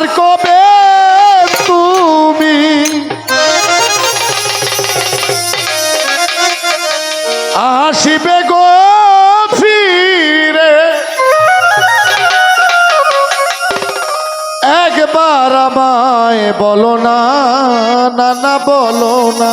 আবার কবে তুমি? আসিবে গো ফিরে। একবার আমায় বলো না না বলো না।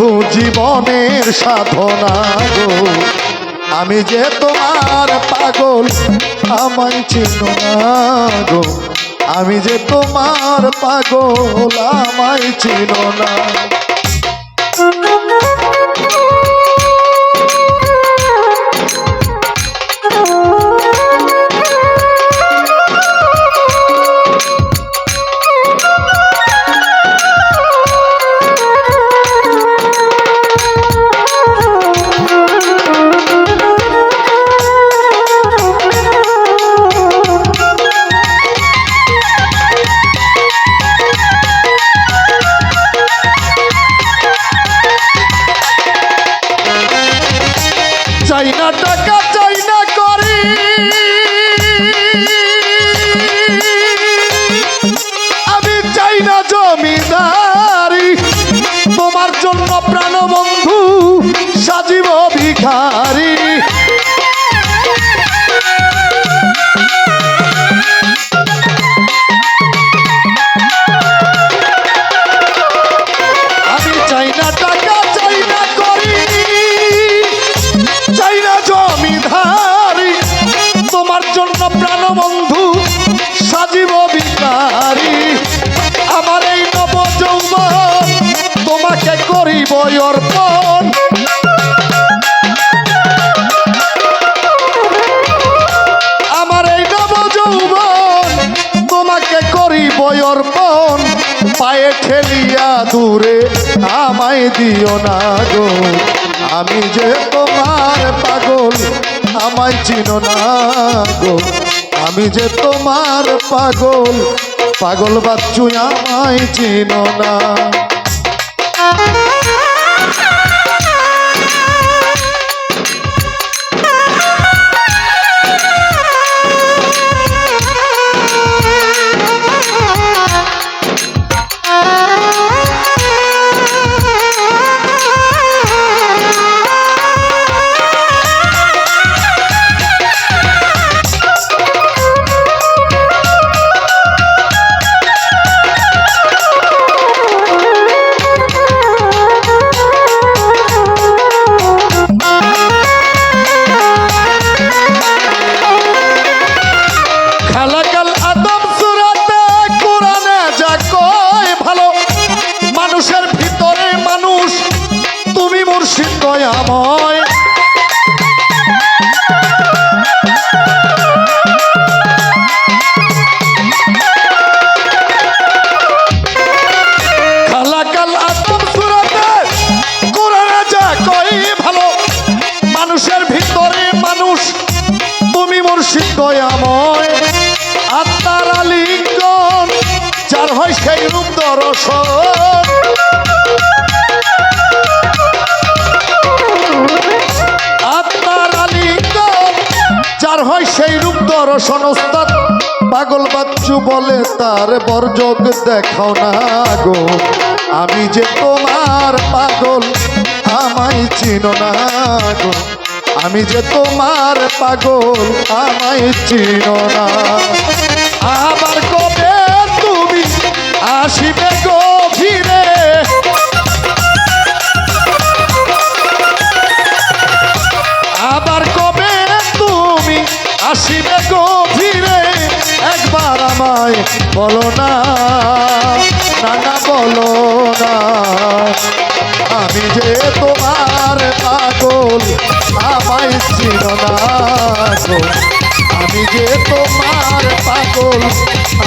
বন্ধু জীবনের সাধনা গো। আমি যে তোমার পাগল, আমায় চিনো না গো। আমি যে তোমার পাগল, আমায় চিনো না। আমার এই নব যৌবন তোমাকে করিব অর্পণ। আমায় দিও না গো। আমি যে তোমার পাগল, আমায় চিনো না গো। আমি যে তোমার পাগল পাগল বাচ্চু আমায় চিনো না। কমল মানুষের ভিতরে মানুষ তুমি দয়াময়। আত্মার আলিঙ্গন যার হয় সেই রূপ দর্শন। যার হয় সেই রূপ দর্শন পাগল বাচ্চু বলে, তার বরযোগ দেখাও না গো। আমি যে তোমার পাগল, আমায় চিনো না গো। আমি যে তোমার পাগল, আমায় চিনো না। আবার কবে তুমি আসিবে গো? আমায় বলো না, নানা বলো না। আমি যে তোমার পাগল, আমায় ছিল না আমি যে তোমার পাগল,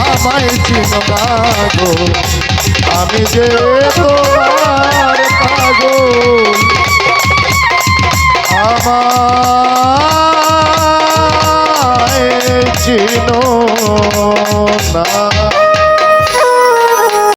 আমায় ছিল না আমি যে তোমার